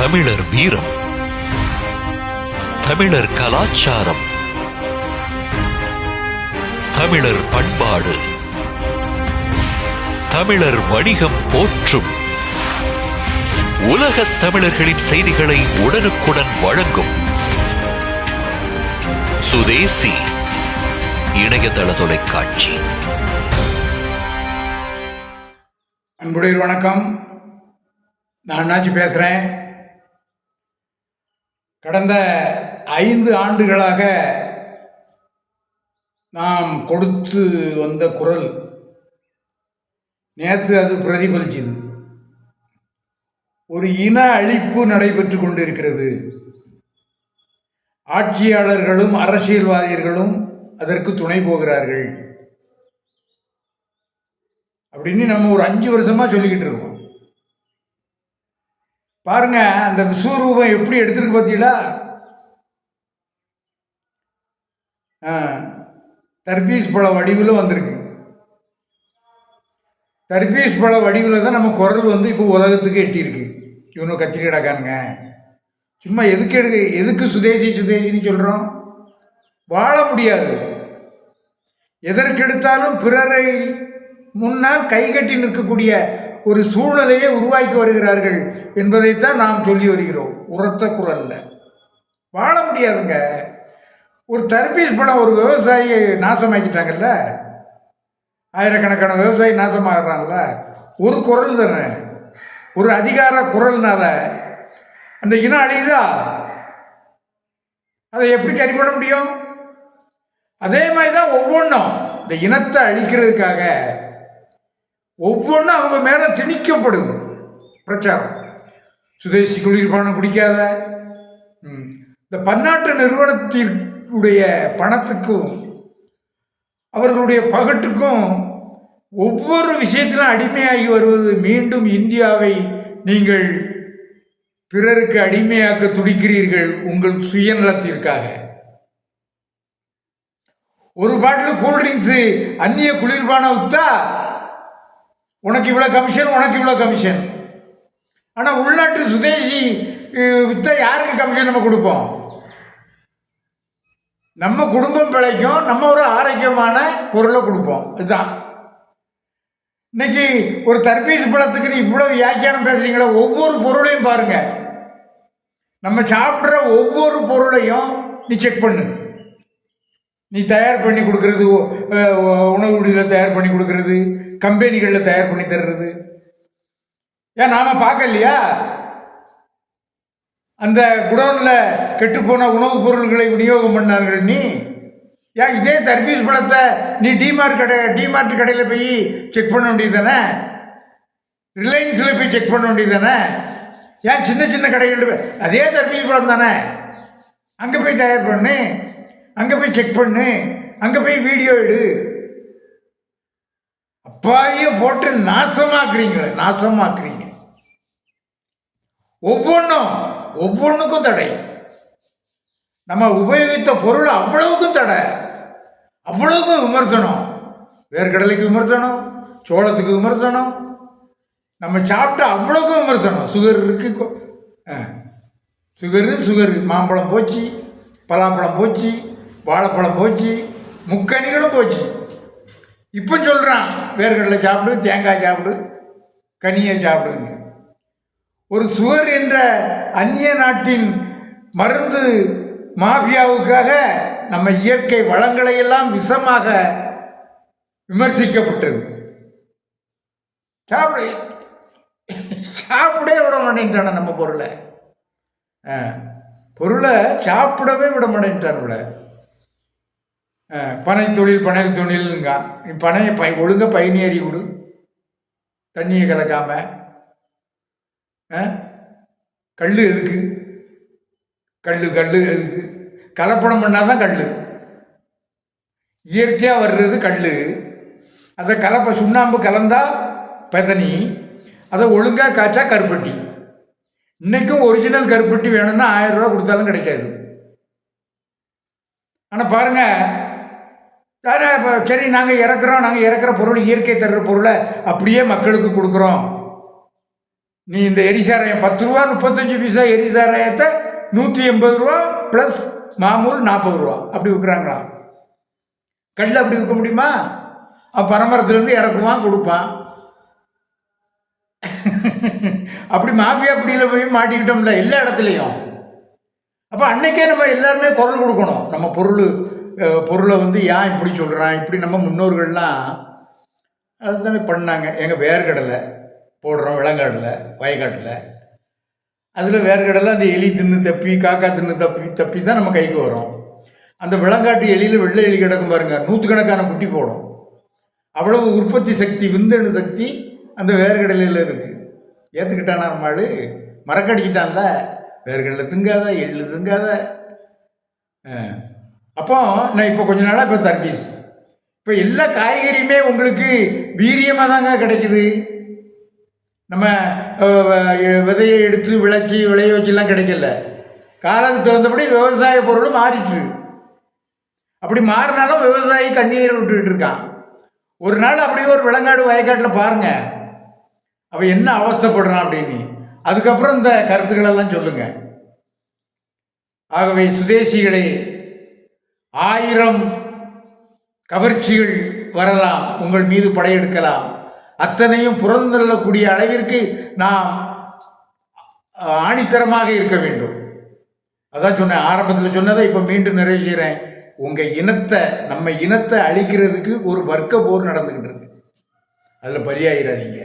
தமிழர் வீரம் தமிழர் கலாச்சாரம் தமிழர் பண்பாடு தமிழர் வணிகம் போற்றும் உலகத் தமிழர்களின் செய்திகளை உடனுக்குடன் வழங்கும் சுதேசி இணையதள தொலைக்காட்சி. அன்புடைய வணக்கம். நான் அண்ணாச்சி பேசுகிறேன் கடந்த ஐந்து ஆண்டுகளாக நாம் கொடுத்து வந்த குரல் நேற்று அது பிரதிபலிச்சது. ஒரு இன அழிப்பு நடைபெற்று கொண்டிருக்கிறது. ஆட்சியாளர்களும் அரசியல்வாதிகளும் அதற்கு துணை போகிறார்கள். அப்படின்னு நம்ம ஒரு அஞ்சு வருஷமா சொல்லிக்கிட்டு இருக்கோம். பாருங்க அந்த விஸ்வரூபம் எப்படி எடுத்திருக்கு பார்த்தீங்களா? ஆ, தர்பீஸ் பழ வடிவில் வந்திருக்கு. தர்பீஸ் பழ வடிவில் தான் நம்ம குரல் வந்து இப்போ உலகத்துக்கு எட்டியிருக்கு. இவனும் கத்திரி கிடக்கானுங்க. சும்மா எதுக்கு எடுக்க எதுக்கு சுதேசி சுதேசின்னு சொல்கிறோம் வாழ முடியாது. எதற்கெடுத்தாலும் பிறரை முன்னால் கை கட்டி நிற்கக்கூடிய ஒரு சூழ்நிலையை உருவாக்கி வருகிறார்கள். என்பதைத்தான் நாம் சொல்லி வருகிறோம். உரத்த குரல்ல. வாழ முடியாதுங்க. ஒரு தர்பீஸ் பணம் ஒரு விவசாயியை நாசமாக்கிட்டாங்கல்ல? ஆயிரக்கணக்கான விவசாயி நாசமாகறாங்கல்ல? ஒரு குரல் தானே. ஒரு அதிகார குரல்னால. அந்த இனம் அழியுதா அதை எப்படி சரி பண்ண முடியும்? அதே மாதிரி தான் ஒவ்வொன்றும் இந்த இனத்தை அழிக்கிறதுக்காக ஒவ்வொன்றும் அவங்க மேலே திணிக்கப்படுது. பிரச்சாரம். சுதேசி குளிர்பானம் குடிக்காத. ம். இந்த பன்னாட்டு நிறுவனத்தினுடைய பணத்துக்கும் அவர்களுடைய பகட்டுக்கும் ஒவ்வொரு விஷயத்திலும் அடிமையாகி வருவது மீண்டும் இந்தியாவை நீங்கள் பிறருக்கு அடிமையாக்க துடிக்கிறீர்கள் உங்கள் சுயநலத்திற்காக. ஒரு பாட்டில் கூல்ட்ரிங்க்ஸ் அந்நிய குளிர்பானம் வித்தா உனக்கு இவ்வளோ கமிஷன் உனக்கு இவ்வளோ கமிஷன். ஆனால் உள்நாட்டு சுதேசி வித்தை யாருக்கு கமிஷன் நம்ம கொடுப்போம்? நம்ம குடும்பம் பிழைக்கும் நம்ம ஒரு ஆரோக்கியமான பொருளை கொடுப்போம். இதுதான். இன்னைக்கு ஒரு தர்பீஸ் பழத்துக்கு நீ இவ்வளோ வியாக்கியானம் பேசுறீங்களா ஒவ்வொரு பொருளையும் பாருங்க. நம்ம சாப்பிட்ற ஒவ்வொரு பொருளையும் நீ செக் பண்ணு. நீ தயார் பண்ணி கொடுக்கறது உணவு விடுதலை தயார் பண்ணி கொடுக்கறது கம்பெனிகளில் தயார் பண்ணி தர்றது. ஏன் நாம பார்க்கலையா? அந்த குடோனில் கெட்டுப்போன உணவுப் பொருள்களை விநியோகம் பண்ணார்கள் நீ. ஏன் இதே தர்பீஸ் பழத்தை நீ டிமார்ட் கடை டிமார்ட் கடையில் போய் செக் பண்ண வேண்டியது தானே ரிலையன்ஸில் போய் செக் பண்ண வேண்டியது தானே ஏன் சின்ன சின்ன கடைகள் அதே தர்பீஸ் பழம் தானே? அங்கே போய் தயார் பண்ணு. அங்கே போய் செக் பண்ணு. அங்கே போய் வீடியோ எடு. அப்பாவிய போட்டு நாசமாக்குறீங்களே நாசமாக்குறீங்க. ஒவ்வொன்றும் ஒவ்வொன்றுக்கும் தடை. நம்ம உபயோகித்த பொருள் அவ்வளவுக்கும் தடை. அவ்வளவுக்கும் விமர்சனம். வேர்க்கடலைக்கு விமர்சனம் சோளத்துக்கு விமர்சனம். நம்ம சாப்பிட்ட அவ்வளவுக்கும் விமர்சனம். சுகர் இருக்கு சுகரு சுகரு. மாம்பழம் போச்சு பலாப்பழம் போச்சு வாழைப்பழம் போச்சு முக்கனிகளும் போச்சு. இப்போ சொல்கிறான் வேர்க்கடலை சாப்பிடு தேங்காய் சாப்பிடு கனியை சாப்பிடுங்க ஒரு சுவர் என்ற அந்நிய நாட்டின் மருந்து மாஃபியாவுக்காக நம்ம இயற்கை வளங்களை எல்லாம் விஷமாக விமர்சிக்கப்பட்டது. சாப்பிடு. சாப்பிடவே விட மாட்டேன்ட்டான நம்ம பொருளை. ஆ, பொருளை சாப்பிடவே விட மாட்டேன்ட்டானுல பனை தொழில் பனை தொழிலுங்க. பனையை பை ஒழுங்காக பயனேறி விடு. தண்ணியை கலக்காமல் கல் எதுக்கு? கல் கல் எதுக்கு? கலப்படம் பண்ணாதான் கல் இயற்கையாக வர்றது கல் அதை கலப்ப சுண்ணாம்பு கலந்தா பெதனி அதை ஒழுங்காக காய்ச்சா கருப்பட்டி. இன்னைக்கும் ஒரிஜினல் கருப்பட்டி வேணும்னா ஆயிரம் ரூபா கொடுத்தாலும் கிடைக்காது. ஆனால் பாருங்க சரி நாங்கள் இறக்குறோம் நாங்கள் இறக்குற பொருள் இயற்கை தர்ற பொருளை அப்படியே மக்களுக்கு கொடுக்குறோம். நீ இந்த எரிசாராயம் பத்து ரூபா முப்பத்தஞ்சு பைசா எரிசாராயத்தை நூற்றி எண்பது ரூபா ப்ளஸ் மாமூல் நாற்பது ரூபா. அப்படி விற்கிறாங்களா கல்ல அப்படி விற்க முடியுமா? அவன் பரமரத்துலேருந்து இறக்குவான் கொடுப்பான். அப்படி மாஃபியா பிடியில் போய் மாட்டிக்கிட்டோம்ல எல்லா இடத்துலையும். அப்போ அன்னைக்கே நம்ம எல்லாருமே குரல் கொடுக்கணும். நம்ம பொருள் பொருளை வந்து ஏன் இப்படி சொல்கிறான் இப்படி நம்ம முன்னோர்கள்லாம் அதுதானே பண்ணாங்க. எங்கள் வேர்க்கடலை போடுறோம் விலங்காடில் வயக்காட்டில். அதில் வேர்க்கடலை அந்த எலி தின்னு தப்பி காக்கா தின்னு தப்பி தப்பி தான் நம்ம கைக்கு வரும். அந்த விலங்காட்டு எலியில் வெள்ளை எலி கிடக்கும் பாருங்க. நூற்றுக்கணக்கான குட்டி போடும். அவ்வளவு உற்பத்தி சக்தி விந்தணு சக்தி அந்த வேர்க்கடலையில் இருக்குது ஏற்றுக்கிட்டானா மாடு மறக்கடிக்கிட்டான்ல வேர்க்கடலை திங்காத எள்ளு திங்காத. அப்போ நான் இப்போ கொஞ்ச நாளாக இப்போ சர்வீஸ் இப்போ எல்லா காய்கறியுமே உங்களுக்கு வீரியமாக தாங்க கிடைக்குது. நம்ம விதையை எடுத்து விளைச்சி விளைய வச்சுலாம் கிடைக்கல. காலத்துக்கு தகுந்தபடி விவசாய பொருளும் மாறிட்டு அப்படி மாறினாலும் விவசாயி கண்ணீர் விட்டுக்கிட்டு இருக்கான். ஒரு நாள் அப்படியே ஒரு விலங்காடு வயக்காட்டில் பாருங்க. அவன் என்ன அவஸ்தைப்படுறான் அப்படின்னு. அதுக்கப்புறம் இந்த கருத்துக்களெல்லாம் சொல்லுங்க. ஆகவே சுதேசிகளே ஆயிரம் கவர்ச்சிகள் வரலாம். உங்கள் மீது படையெடுக்கலாம். அத்தனையும் புறந்தள்ளக்கூடிய அளவிற்கு நாம் ஆணித்தரமாக இருக்க வேண்டும். அதான் சொன்னேன் ஆரம்பத்தில் சொன்னதை இப்போ மீண்டும் நிறைவு செய்கிறேன் உங்கள் இனத்தை நம்ம இனத்தை அழிக்கிறதுக்கு ஒரு வர்க்க போர் நடந்துக்கிட்டு இருக்கு. அதில் பலியாயிராதீங்க.